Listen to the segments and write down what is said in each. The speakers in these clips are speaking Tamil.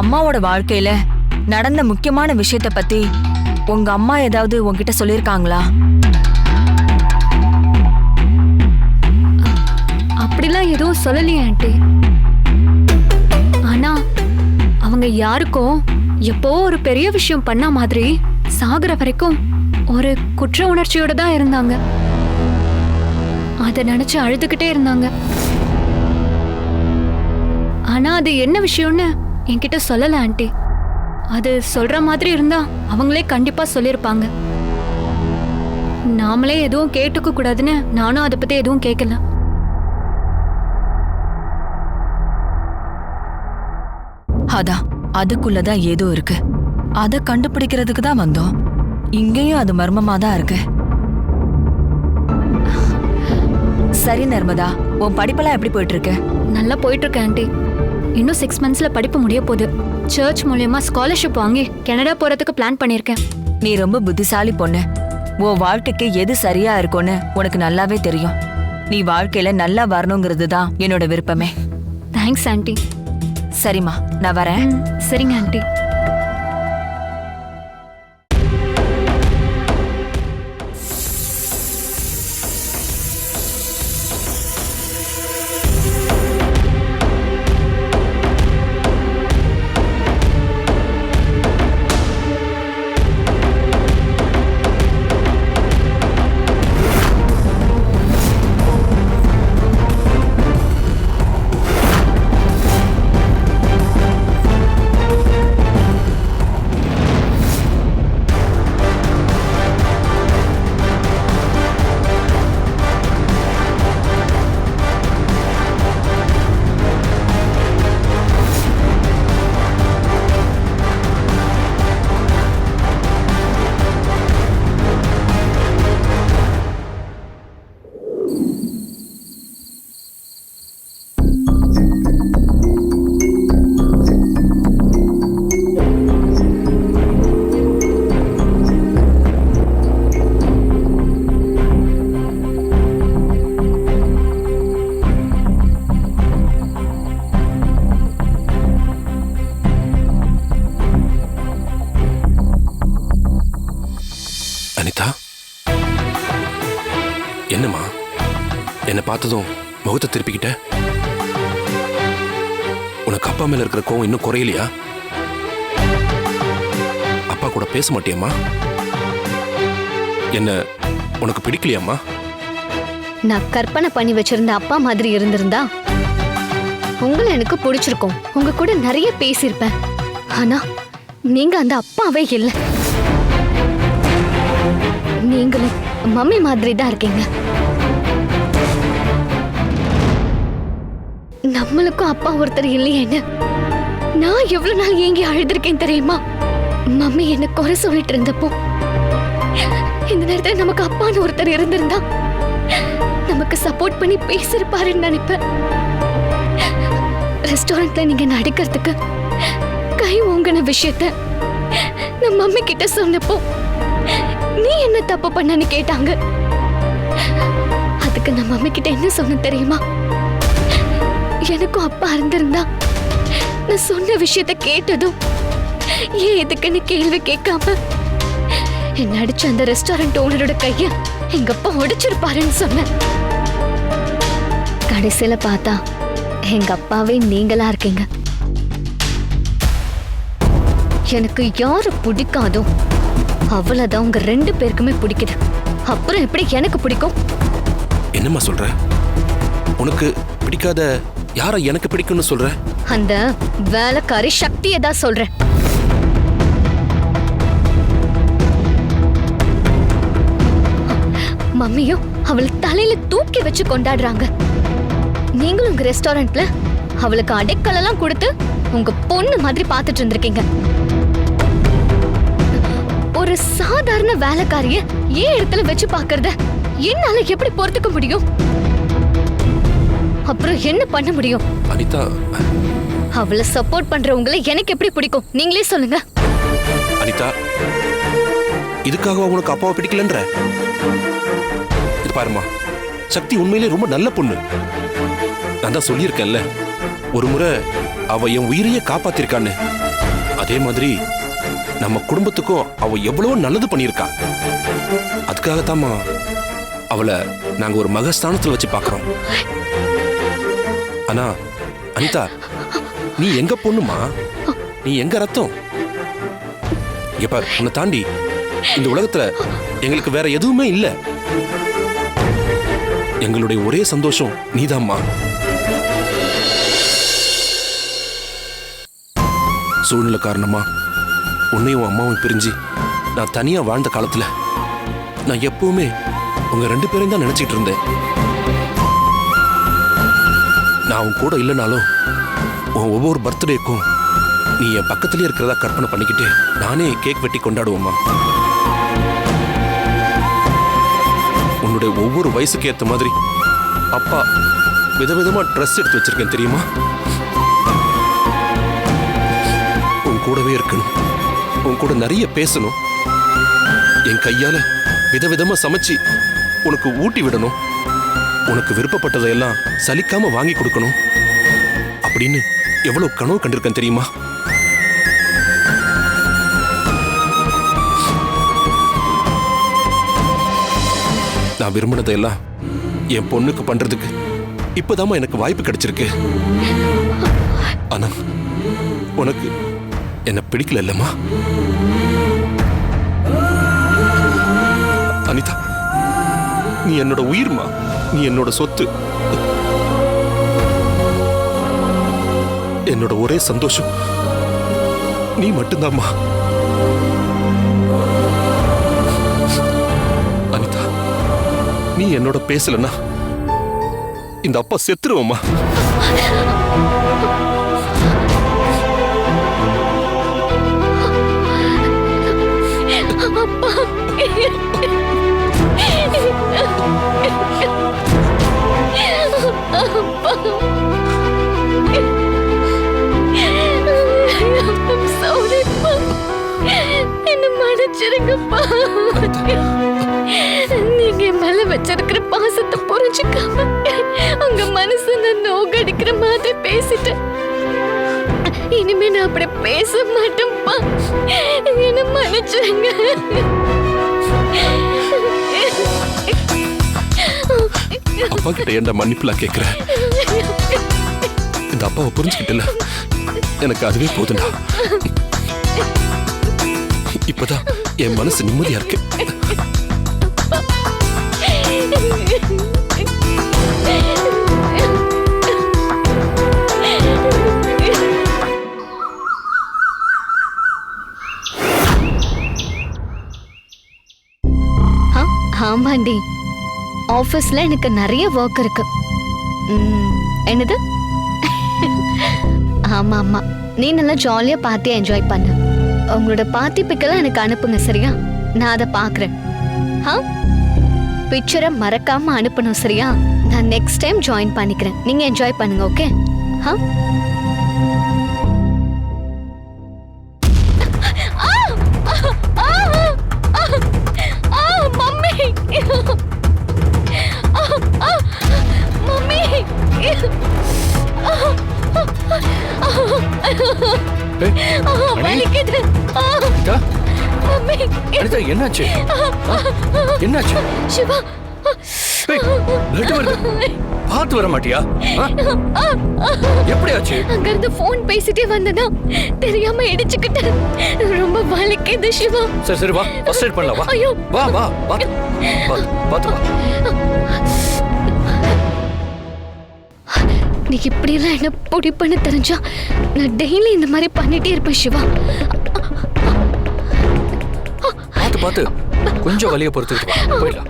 அம்மாவோட வாழ்க்கையில நடந்த முக்கியமான விஷயத்த பத்தி உங்க அம்மா ஏதாவது உங்ககிட்ட சொல்லியிருக்காங்களா? அப்படிலாம் எதுவும் சொல்லலையே ஆண்டி. ஆனா அவங்க யாருக்கும் எப்போ ஒரு பெரிய விஷயம் பண்ண மாதிரி சாகுற வரைக்கும் ஒரு குற்ற உணர்ச்சியோட தான் இருந்தாங்க. அதை நினைச்சு அழுதுகிட்டே இருந்தாங்க. ஆனா அது என்ன விஷயம்னு என்கிட்ட சொல்லல ஆண்டி. அது சொல்ற மாதிரி இருந்தா அவங்களே கண்டிப்பா சொல்லிருப்பாங்க. நாமளே எதுவும் கேட்டுக்க கூடாதுன்னு நானும் அதை பத்தி எதுவும் கேட்கல அதான் அதுக்குள்ளதான் ஏதோ இருக்கு. அத கண்டுபிடிக்கிறதுக்கு தான் வந்தோம். இங்கேயும் அது மர்மமா தான் இருக்கு. சரி நர்மதா உன் படிப்பெல்லாம் எப்படி போயிட்டு இருக்கு? நல்லா போயிட்டு இருக்கு ஆண்டி. இன்னும் சிக்ஸ் மந்த்ஸ்ல படிப்பு முடிய போகுது. சர்ச் மூலியமா ஸ்காலர்ஷிப் வாங்கி கனடா போறதுக்கு பிளான் பண்ணியிருக்கேன். நீ ரொம்ப புத்திசாலி பொண்ணு. உன் வாழ்க்கைக்கு எது சரியா இருக்கும்னு உனக்கு நல்லாவே தெரியும். நீ வாழ்க்கையில நல்லா வரணுங்கிறது தான் என்னோட விருப்பமே. தேங்க்ஸ் ஆண்டி சரிம்மா நான் வரேன். சரிங்க ஆண்டி பார்த்ததும் முகத்தை திருப்பிக்கிட்ட. உனக்கு அப்பா மேல இருக்கிற கோவம் இன்னும் குறையலையா? அப்பா கூட பேச மாட்டியம்மா. என்ன உனக்கு பிடிக்கலையாம்மா? நான் கற்பனை பண்ணி வச்சிருந்த அப்பா மாதிரி இருந்திருந்தா உங்களை எனக்கு பிடிச்சிருக்கும். உங்க கூட நிறைய பேசியிருப்பேன். ஆனா நீங்க அந்த அப்பாவே இல்லை. நீங்களும் மம்மி மாதிரி தான் இருக்கீங்க. நம்மளுக்கும் அப்பா ஒருத்தர் இல்லையேன்னு? நான் எவ்வளவு நாள் ஏங்கி அழுதுருக்கேன் தெரியுமா? மம்மி என்ன குறை சொல்லிட்டு இருந்தப்போ இந்த நேரத்துல நமக்கு அப்பான்னு ஒருத்தர் இருந்திருந்தா நமக்கு சப்போர்ட் பண்ணி பேசிருப்பாருன்னு நினைப்பேன். ரெஸ்டாரண்ட்ல நீங்க நடிக்கிறதுக்கு கை ஓங்கின விஷயத்த நான் மம்மி கிட்ட சொன்னப்போ நீ என்ன தப்பு பண்ணன்னு கேட்டாங்க. அதுக்கு நான் மம்மி கிட்ட என்ன சொன்ன தெரியுமா? எனக்கும் அப்பா இருந்திருந்தா நான் சொன்ன விஷயத்த கேட்டதும் ஏன் எதுக்குன்னு கேள்வி கேட்காம என்ன அடிச்ச அந்த ரெஸ்டாரண்ட் ஓனரோட கைய எங்க அப்பா உடைச்சிருப்பாருன்னு சொன்னேன். கடைசியில பார்த்தா எங்க அப்பாவே நீங்களா இருக்கீங்க. எனக்கு யாரு பிடிக்காதோ அவ்வளவுதான் உங்க ரெண்டு பேருக்குமே பிடிக்குது. அப்புறம் எப்படி எனக்கு பிடிக்கும்? என்னம்மா சொல்ற? உனக்கு பிடிக்காத யார எனக்கு பிடிக்கும்னு சொல்ற? அந்த வேலைக்காரி சக்தியை தான் சொல்றேன். மம்மியும் அவளை தலையில தூக்கி வச்சு கொண்டாடுறாங்க. நீங்களும் உங்க ரெஸ்டாரண்ட்ல அவளுக்கு அடைக்கலெல்லாம் கொடுத்து உங்க பொண்ணு மாதிரி பார்த்துட்டு இருந்திருக்கீங்க. ஒரு சாதாரண வேலைக்காரிய ஏன் இடத்துல வச்சு பார்க்கறத என்னால எப்படி பொறுத்துக்க முடியும்? அப்புறம் என்ன பண்ண முடியும்? அனிதா அவளை சப்போர்ட் பண்றவங்கள எனக்கு எப்படி பிடிக்கும்? நீங்களே சொல்லுங்க. அனிதா இதுக்காக உனக்கு அப்பாவை பிடிக்கலன்ற? இது பாருமா சக்தி உண்மையிலே ரொம்ப நல்ல பொண்ணு. நான் தான் சொல்லியிருக்கேன்ல ஒரு முறை அவ என் உயிரையே காப்பாத்திருக்கான்னு. அதே மாதிரி நம்ம குடும்பத்துக்கும் அவ எவ்வளவோ நல்லது பண்ணியிருக்கா. அதுக்காகத்தாம்மா அவளை நாங்க ஒரு மகஸ்தானத்துல வச்சு பார்க்கறோம். அண்ணா அனிதா நீ எங்க பொண்ணுமா? நீ எங்க ரத்தம்? இங்க பார் உன்னை தாண்டி இந்த உலகத்துல எங்களுக்கு வேற எதுவுமே இல்ல. எங்களுடைய ஒரே சந்தோஷம் நீதாம்மா. சூழ்நிலை காரணமா உன்னையும் அம்மாவும் பிரிஞ்சு நான் தனியா வாழ்ந்த காலத்துல நான் எப்பவுமே உங்க ரெண்டு பேரையும் தான் நினைச்சிட்டு இருந்தேன். நான் உன் கூட இல்லைனாலும் உன் ஒவ்வொரு பர்த்டேக்கும் நீ என் பக்கத்துலேயே இருக்கிறதா கற்பனை பண்ணிக்கிட்டு நானே கேக் வெட்டி கொண்டாடுவோம்மா. உன்னுடைய ஒவ்வொரு வயசுக்கு ஏற்ற மாதிரி அப்பா விதவிதமாக ட்ரெஸ் எடுத்து வச்சிருக்கேன் தெரியுமா? உன் கூடவே இருக்கணும். உன் கூட நிறைய பேசணும். என் கையால் விதவிதமாக சமைச்சு உனக்கு ஊட்டி விடணும். உனக்கு விருப்பப்பட்டதையெல்லாம் சலிக்காம வாங்கி கொடுக்கணும். அப்படின்னு எவ்வளவு கனவு கண்டிருக்கேன் தெரியுமா? நான் விரும்பினதையெல்லாம் என் பொண்ணுக்கு பண்றதுக்கு இப்பதாம்மா எனக்கு வாய்ப்பு கிடைச்சிருக்கு. ஆனா உனக்கு என்ன பிடிக்கல இல்லம்மா? அனிதா. நீ என்னோட உயிர்மா? நீ என்னோட சொத்து. என்னோட ஒரே சந்தோஷம். நீ மட்டும்தாம்மா அனிதா நீ என்னோட பேசலன்னா இந்த அப்பா செத்துருவோம்மா. I'm sorry, அப்பா. என்னை மன்னிச்சிடுங்கப்பா. நீங்க என் மேல வச்சிருக்கிற பாசத்தை புரிஞ்சுக்காம உங்க மனசு நான் நோகடிக்கிற மாதிரி பேசிட்டேன் இனிமே நான் அப்படி பேச மாட்டேன்ப்பா என்ன மன்னிச்சிடுங்க அப்பா கிட்ட என்ன மன்னிப்புலாம் கேட்குற இந்த அப்பாவை புரிஞ்சுக்கிட்டல எனக்கு அதுவே போதுண்டா இப்பதான் என் மனசு நிம்மதியா இருக்கு. ஆமாண்டி. ஆஃபீஸ்ல எனக்கு நிறைய ஒர்க் இருக்கு. என்னது? ஆமா ஆமா. நீ நல்லா ஜாலியா பார்ட்டியை என்ஜாய் பண்ண. உங்களோட பார்ட்டி பிக்கெல்லாம் எனக்கு அனுப்புங்க சரியா? நான் அதை பார்க்குறேன். ஆ? பிக்சரை மறக்காம அனுப்பணும் சரியா? நான் நெக்ஸ்ட் டைம் ஜாயின் பண்ணிக்கிறேன். நீங்க என்ஜாய் பண்ணுங்க ஓகே ஆ? அனிதா, என்னாச்சு? என்னாச்சு? சிவா. blood வருது. பார்த்து வர மாட்டியா? எப்படி ஆச்சு அங்க இருந்து போன் பேசிட்டே வந்தனா தெரியாம இடிச்சுக்கிட்டு ரொம்ப வலிக்குது சிவா. சரி சரி வா. ஃபர்ஸ்ட் எய்ட் பண்ணலாம் வா. ஐயோ. வா வா பார்த்து பார்த்து வா. நீ இப்படி எல்லாம் என்ன பொடி பண்ண தெரிஞ்சா? நான் டெய்லி இந்த மாதிரி பண்ணிட்டே இருப்பேன் சிவா. பார்த்து பார்த்து கொஞ்சம் வலியை பொறுத்துக்கிட்டு போயிடலாம்.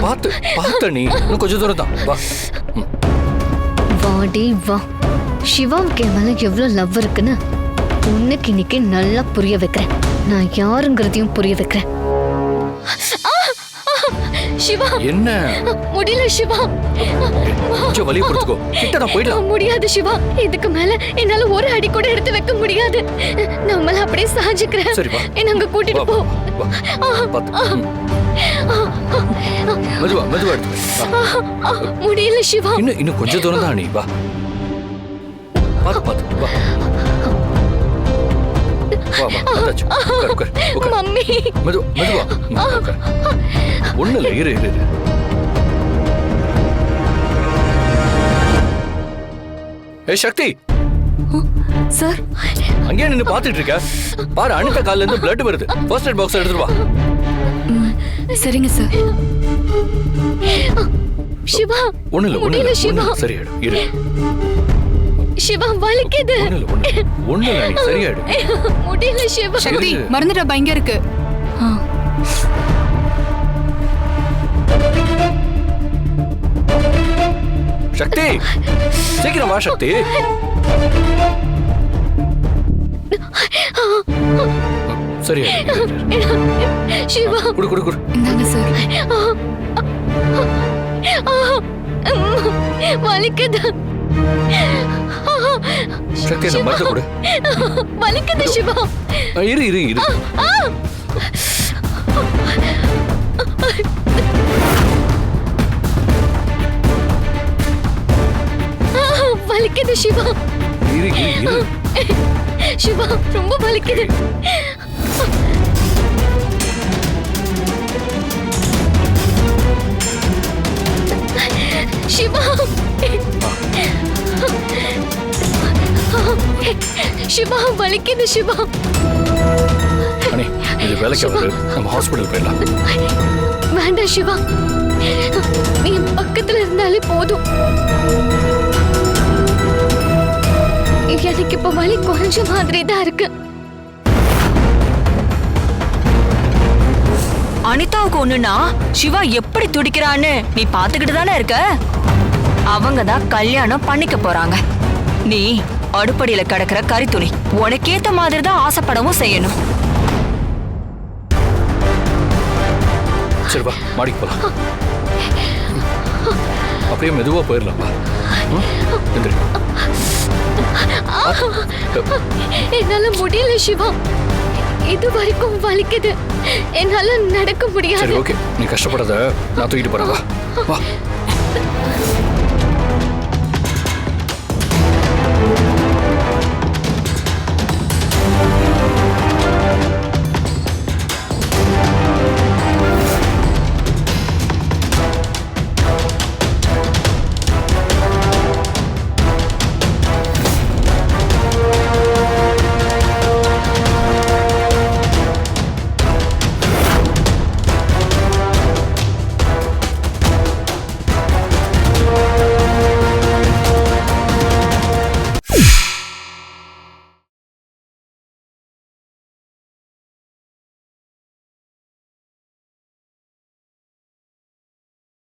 பார்த்து பார்த்த நீ. இன்னும் கொஞ்சம் தூரம் தான். வா. வாடி வா. சிவாவுக்கு என் மேலே எவ்வளவு லவ் இருக்குன்னு உன்னைக்கு இன்னைக்கு நல்லா புரிய வைக்கிறேன். நான் யாருங்கிறதையும் புரிய வைக்கிறேன். சிவா. என்ன? முடியல சிவா. கொஞ்சம் வலியை பொறுத்துக்கோ கிட்ட நான் போயிடலாம் முடியாது சிவா. இதுக்கு மேல என்னால ஒரு அடி கூட எடுத்து வைக்க முடியாது. நம்மள அப்படியே சாஞ்சுக்கிறேன் சரி, வா. என்ன அங்க கூட்டிட்டு போ. மெதுவா மெதுவா. முடியல சிவா. இன்னும் இன்னும் கொஞ்சம் தூரம் தான் நீ வா. பாத்து பாத்து வா. வா வா வந்தாச்சு. உட்கார் உட்கார் உட்கார். மம்மி. மெது மெதுவா. மெதுவா உட்கார் ஒண்ணு இல்லை இரு இரு இரு. சக்தி! சார். அங்கேயே நின்னு பாத்துட்டு இருக்க. பாரு அனிதா கால்ல இருந்து பிளட் வருது. ஃபர்ஸ்ட் எய்ட் பாக்ஸ் எடுத்துட்டு வா. சரிங்க சார். சிவா ஒண்ணு இல்ல ஒண்ணு சரியாயிடும் இரு. சிவா வலிக்குது. ஒண்ணு இல்ல நீ சரியாயிடும் முடியல சிவா. சக்தி மருந்து டப்பா இங்க இருக்கு. சக்தி சீக்கிரம் வா சக்தி. இரு. சிவா. குடு குடு குடு. இந்தாங்க சார் வலிக்குது. சக்தி இந்த மருந்து கொடு. வலிக்குது சிவா. இரு இரு இரு. வலிக்குது சிவா. இரு இரு இரு. சிவா ரொம்ப வலிக்குது. சிவா. சிவா வலிக்குது சிவா. அனி இது வேலைக்கு ஆகுது நம்ம ஹாஸ்பிட்டல் போயிடலாம். வேண்டாம் சிவா. நீ பக்கத்துல இருந்தாலே போதும். எனக்கு இப்ப வலி குறைஞ்ச மாதிரி தான் இருக்கு. அனிதாவுக்கு ஒண்ணுனா சிவா எப்படி துடிக்கிறான்னு நீ பாத்துக்கிட்டு தானே இருக்க? அவங்க தான் கல்யாணம் பண்ணிக்க போறாங்க. நீ அடுப்படியில கிடக்குற கரித்துணி உனக்கேத்த மாதிரி தான் ஆசைப்படவும் செய்யணும். சரி வா மாடிக்கு போலாம். அப்படியே மெதுவா போயிடலாம். என்னால முடியல சிவா. இது வரைக்கும் வலிக்குது. என்னால நடக்க முடியாது. ஓகே. நீ கஷ்டப்படாத. நான் தூக்கிட்டு போறேன். வா.